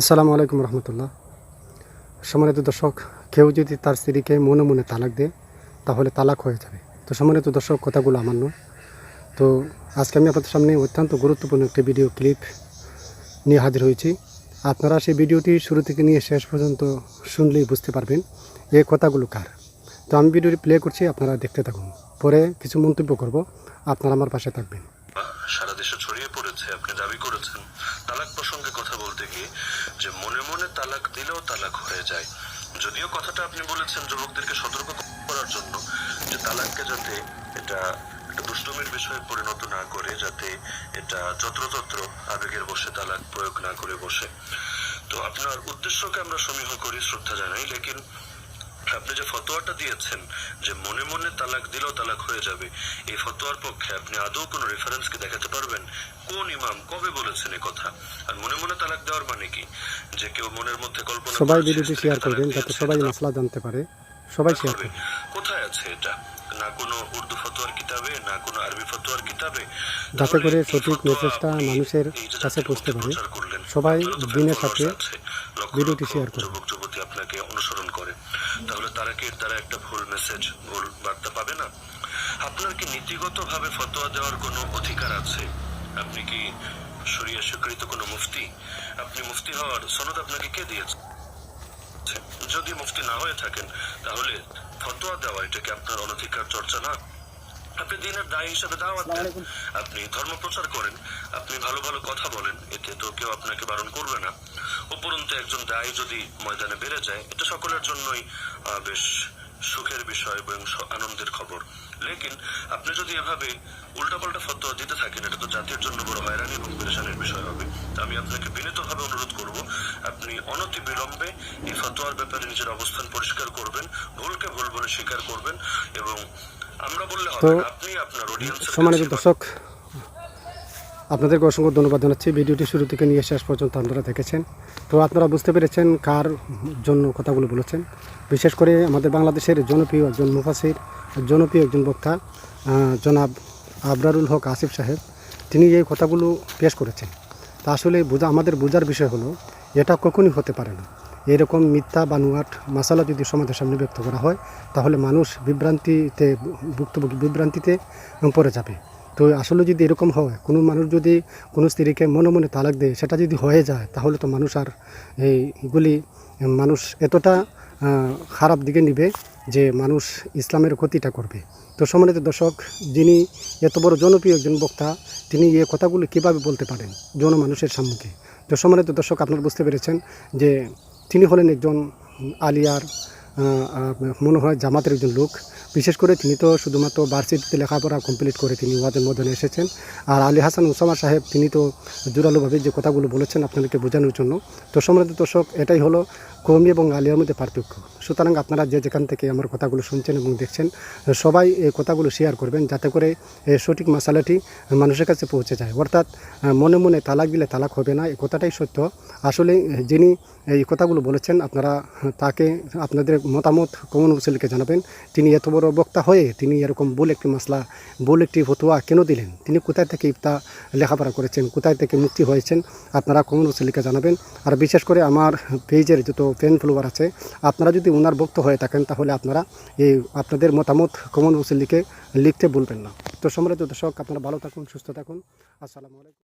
আসসালামু আলাইকুম রহমতুল্লাহ। সম্মানিত দর্শক, কেউ যদি তার স্ত্রীকে মনে মনে তালাক দেয়, তাহলে তালাক হয়ে যাবে। তো সম্মানিত দর্শক, কথাগুলো আমার নয়। তো আজকে আমি আপনাদের সামনে অত্যন্ত গুরুত্বপূর্ণ একটি ভিডিও ক্লিপ নিয়ে হাজির হয়েছি। আপনারা সেই ভিডিওটি শুরু থেকে নিয়ে শেষ পর্যন্ত শুনলেই বুঝতে পারবেন এই কথাগুলো কার। তো আমি ভিডিওটি প্লে করছি, আপনারা দেখতে থাকুন। পরে কিছু মন্তব্য করব, আপনারা আমার পাশে থাকবেন। সারা দেশে ছড়িয়ে পড়েছে আপনি দাবি করেছেন প্রসঙ্গে কথা বলতে গিয়ে যে মনে মনে তালাক দিলেও তালাক হয়ে যায়। যদিও কথাটা আপনি বলেছেন যুবকদেরকে সতর্ক করার জন্য যে তালাককে যাতে এটা দুষ্টমির বিষয়ে পরিণত না করে, যাতে এটা যত্রতত্র আবেগের বসে তালাক প্রয়োগ না করে বসে। তো আপনার উদ্দেশ্যকে আমরা সমীহ করি, শ্রদ্ধা জানাই, লেকিন আপনি যে ফতোয়াটা দিয়েছেন যে মনে মনে তালাক দিলেও তালাক হয়ে যাবে, এই ফতোয়ার পক্ষে আপনি আদৌ কোনো রেফারেন্স কি দেখাতে পারবেন? কোন ইমাম কবে বলেছেন এই কথা মনে মনে তালাক দেওয়ার মানে কি যে কেউ মনের মধ্যে কল্পনা সবাই ভিডিওটি শেয়ার করবেন যাতে সবাই তা মশলা জানতে পারে। সবাই শেয়ার। করবেন। কোথায় আছে এটা? না কোনো উর্দু ফতোয়ার কিতাবে না কোনো আরবি ফতোয়ার কিতাবে? যাতে করে সঠিক মেসেজটা মানুষের কাছে পৌঁছতে পারে। সবাই দিনের সাথে ভিডিওটি শেয়ার করুন। যুবক যুবতী আপনাকে অনুসরণ করে। তাহলে তারা কি দ্বারা একটা ভুল মেসেজ ভুল বার্তা পাবে না? আপনার কি নীতিগতভাবে ফতোয়া দেওয়ার কোনো অধিকার আছে? আপনি কি শরিয়া স্বীকৃত কোনো মুফতি? আপনি মুফতি হওয়ার সনদ আপনাকে কে দিয়েছে? যদি মুফতি না হয়ে থাকেন তাহলে ফতোয়া দেওয়া এটা কি আপনার অনধিকার চর্চা না। আপনি দিনের দায়ী হিসেবে দাওয়াত দেন। আপনি ধর্ম প্রচার করেন। আপনি ভালো ভালো কথা বলেন। এতে তো কেউ আপনাকে বারণ করবে না। উপরন্তু একজন দায়ী যদি ময়দানে বেড়ে যায় এটা সকলের জন্যই বেশ সুখের বিষয় এবং আনন্দের খবর। লেকিন আপনি যদি এভাবে উল্টাপাল্টা ফতোয়া দিতে থাকেন এটা তো জাতির জন্য বড় হয়রানি এবং পেরেশানির বিষয় হবে। তা আমি আপনাকে বিনীতভাবে অনুরোধ করব আপনি অনতি বিলম্বে এই ফতোয়ার ব্যাপারে নিজের অবস্থান পরিষ্কার করবেন ভুলকে ভুল বলে স্বীকার করবেন এবং আমরা বললে হবে আপনি আপনার অডিয়েন্সের সম্মানিত দর্শক আপনাদেরকে অসংখ্য ধন্যবাদ জানাচ্ছি। ভিডিওটি শুরু থেকে নিয়ে শেষ পর্যন্ত আপনারা দেখেছেন। তো আপনারা বুঝতে পেরেছেন কার জন্য কথাগুলো বলেছেন। বিশেষ করে আমাদের বাংলাদেশের জনপ্রিয় একজন মুফাসির জনপ্রিয় একজন বক্তা জনাব আবরারুল হক আসিফ সাহেব, তিনি এই কথাগুলো পেশ করেছেন। তা আসলে বোঝা, আমাদের বোঝার বিষয় হলো, এটা কখনই হতে পারে না। এরকম মিথ্যা বানুয়াট মাসালা যদি সমাজের সামনে ব্যক্ত করা হয়, তাহলে মানুষ বিভ্রান্তিতে ভুক্তভোগী, বিভ্রান্তিতে পড়ে যাবে। তো আসলে যদি এরকম হয়, কোনো মানুষ যদি কোনো স্ত্রীকে মনে মনে তালাক দেয়, সেটা যদি হয়ে যায়, তাহলে তো মানুষ আর এইগুলি মানুষ এতটা খারাপ দিকে নিবে যে মানুষ ইসলামের ক্ষতিটা করবে। তো সম্মানিত দর্শক, যিনি এত বড় জনপ্রিয় একজন বক্তা, তিনি এই কথাগুলো কীভাবে বলতে পারেন জনমানুষের সম্মুখে? তো সম্মানিত দর্শক, আপনারা বুঝতে পেরেছেন যে তিনি হলেন একজন আলিয়ার মনে হয় জামাতের একজন লোক। বিশেষ করে তিনি তো শুধুমাত্র ভার্সিটিতে লেখাপড়া কমপ্লিট করে তিনি ওয়াদের মদনে এসেছেন। আর আলী হাসান উসামা সাহেব, তিনি তো জোরালোভাবে যে কথাগুলো বলেছেন আপনাদেরকে বোঝানোর জন্য। তো সম্মানিত দর্শক, এটাই হলো কমি এবং আলিয়ার মধ্যে পার্থক্য। সুতরাং আপনারা যে যেখান থেকে আমার কথাগুলো শুনছেন এবং দেখছেন, সবাই এই কথাগুলো শেয়ার করবেন যাতে করে সঠিক মশালাটি মানুষের কাছে পৌঁছে যায়। অর্থাৎ মনে মনে তালাক দিলে তালাক হবে না, এই কথাটাই সত্য। আসলে যিনি এই কথাগুলো বলেছেন, আপনারা তাকে, আপনাদের মতামত কমন হোসেলকে জানাবেন। তিনি এত বড় বক্তা হয়ে তিনি এরকম ভুল একটি মশলা ভুল একটি ফতুয়া কেন দিলেন? তিনি কোথায় থেকে ইফতা লেখাপড়া করেছেন? কোথায় থেকে মুক্তি হয়েছেন? আপনারা কমন হোসেলকে জানাবেন। আর বিশেষ করে আমার পেজের যত ফ্যান ফলোয়ার আছে, আপনারা যদি ওনার বক্ত হয়ে থাকেন, তাহলে আপনারা এই আপনাদের মতামত কমন হোসেলিকে লিখতে বলবেন না। তো সম্রাট দর্শক, আপনারা ভালো থাকুন, সুস্থ থাকুন। আসসালামু আলাইকুম।